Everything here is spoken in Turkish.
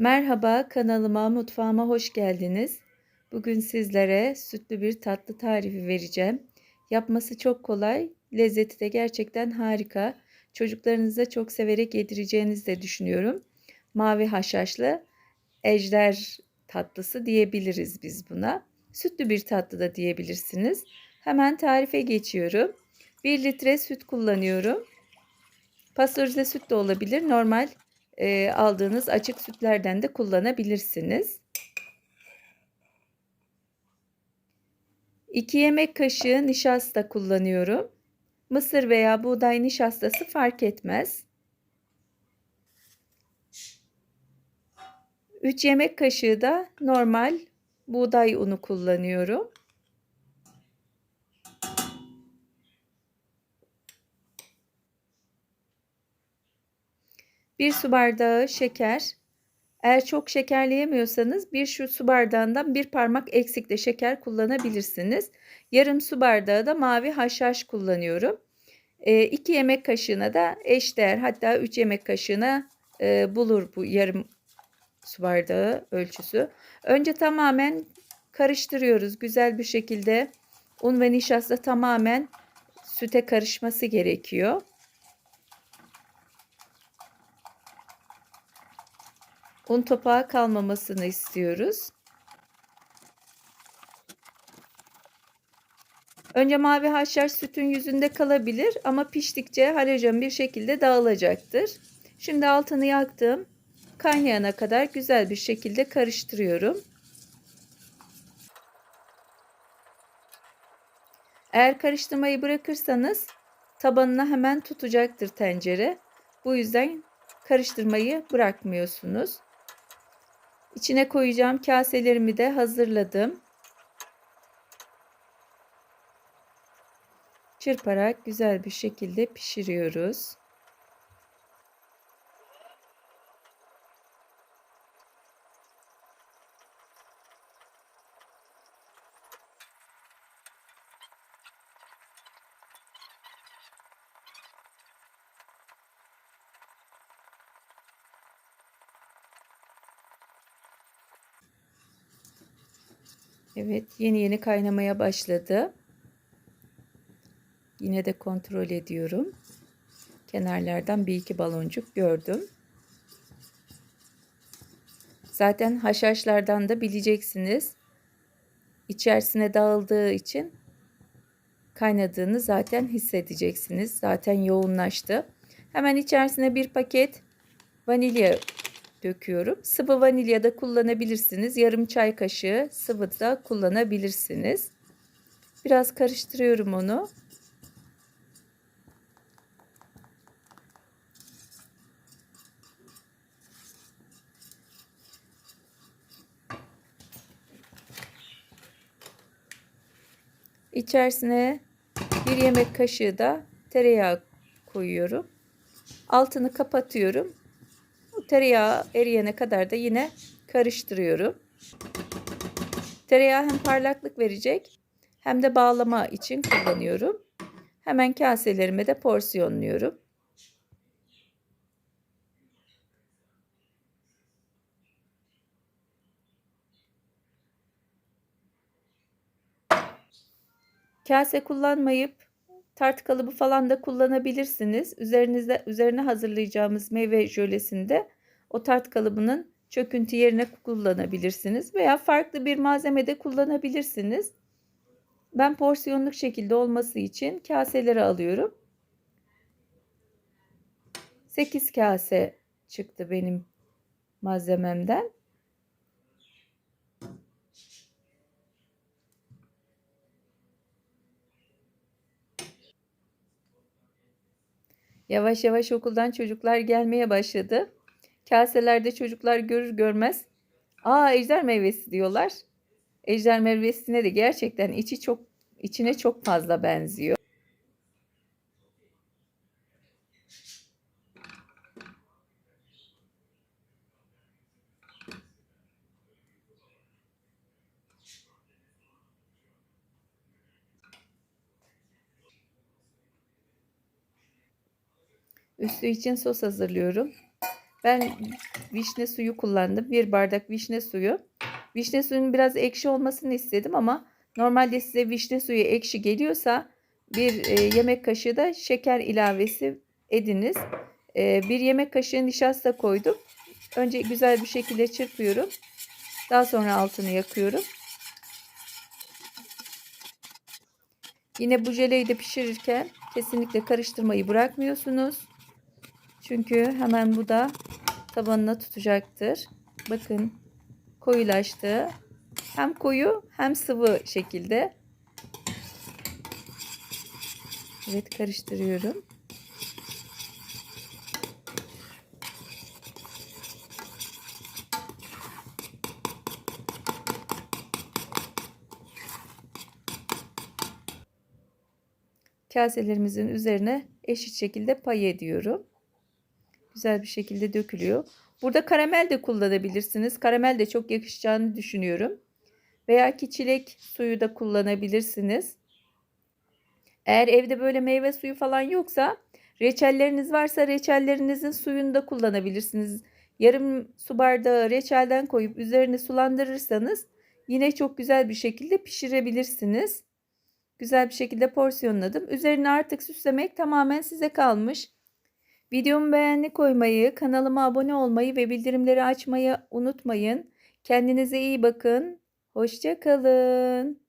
Merhaba kanalıma, mutfağıma hoş geldiniz. Bugün sizlere sütlü bir tatlı tarifi vereceğim. Yapması çok kolay, lezzeti de gerçekten harika. Çocuklarınıza çok severek yedireceğinizi de düşünüyorum. Mavi haşhaşlı ejder tatlısı diyebiliriz biz buna. Sütlü bir tatlı da diyebilirsiniz. Hemen tarife geçiyorum. 1 litre süt kullanıyorum. Pastörize süt de olabilir. Normal e, aldığınız açık sütlerden de kullanabilirsiniz. 2 yemek kaşığı nişasta kullanıyorum. Mısır veya buğday nişastası fark etmez. 3 yemek kaşığı da normal buğday unu kullanıyorum. Bir su bardağı şeker. Eğer çok şekerleyemiyorsanız bir şu su bardağından bir parmak eksik de şeker kullanabilirsiniz. Yarım su bardağı da mavi haşhaş kullanıyorum. 2 e, yemek kaşığına da eşdeğer hatta 3 yemek kaşığına e, bulur bu yarım su bardağı ölçüsü. Önce tamamen karıştırıyoruz güzel bir şekilde. Un ve nişasta tamamen süte karışması gerekiyor. Un topağı kalmamasını istiyoruz. Önce mavi haşhaş sütün yüzünde kalabilir ama piştikçe halojen bir şekilde dağılacaktır. Şimdi altını yaktım. Kaynayana kadar güzel bir şekilde karıştırıyorum. Eğer karıştırmayı bırakırsanız tabanına hemen tutacaktır tencere. Bu yüzden karıştırmayı bırakmıyorsunuz. İçine koyacağım kaselerimi de hazırladım. Çırparak güzel bir şekilde pişiriyoruz. Evet yeni yeni kaynamaya başladı. Yine de kontrol ediyorum. Kenarlardan bir iki baloncuk gördüm. Zaten haşhaşlardan da bileceksiniz. İçerisine dağıldığı için kaynadığını zaten hissedeceksiniz. Zaten yoğunlaştı. Hemen içerisine bir paket vanilya döküyorum. Sıvı vanilya da kullanabilirsiniz. Yarım çay kaşığı sıvı da kullanabilirsiniz. Biraz karıştırıyorum onu. İçerisine bir yemek kaşığı da tereyağı koyuyorum. Altını kapatıyorum. Tereyağı eriyene kadar da yine karıştırıyorum. Tereyağı hem parlaklık verecek hem de bağlama için kullanıyorum. Hemen kaselerime de porsiyonluyorum. Kase kullanmayıp tart kalıbı falan da kullanabilirsiniz. Üzerinizde üzerine hazırlayacağımız meyve jölesinde o tart kalıbının çöküntü yerine kullanabilirsiniz veya farklı bir malzeme de kullanabilirsiniz. Ben porsiyonluk şekilde olması için kaseleri alıyorum. 8 kase çıktı benim malzememden. Yavaş yavaş okuldan çocuklar gelmeye başladı. Kaselerde çocuklar görür görmez aa ejder meyvesi diyorlar. Ejder meyvesine de gerçekten içi çok içine çok fazla benziyor. Üstü için sos hazırlıyorum. Ben vişne suyu kullandım. Bir bardak vişne suyu. Vişne suyunun biraz ekşi olmasını istedim ama normalde size vişne suyu ekşi geliyorsa bir e, yemek kaşığı da şeker ilavesi ediniz. E, bir yemek kaşığı nişasta koydum. Önce güzel bir şekilde çırpıyorum. Daha sonra altını yakıyorum. Yine bu jeleyi de pişirirken kesinlikle karıştırmayı bırakmıyorsunuz. Çünkü hemen bu da tabanına tutacaktır. Bakın koyulaştı. Hem koyu hem sıvı şekilde. Evet karıştırıyorum. Kaselerimizin üzerine eşit şekilde pay ediyorum. Güzel bir şekilde dökülüyor. Burada karamel de kullanabilirsiniz. Karamel de çok yakışacağını düşünüyorum. Veya ki çilek suyu da kullanabilirsiniz. Eğer evde böyle meyve suyu falan yoksa reçelleriniz varsa reçellerinizin suyunu da kullanabilirsiniz. Yarım su bardağı reçelden koyup üzerine sulandırırsanız yine çok güzel bir şekilde pişirebilirsiniz. Güzel bir şekilde porsiyonladım. Üzerine artık süslemek tamamen size kalmış. Videomu beğeni koymayı, kanalıma abone olmayı ve bildirimleri açmayı unutmayın. Kendinize iyi bakın. Hoşça kalın.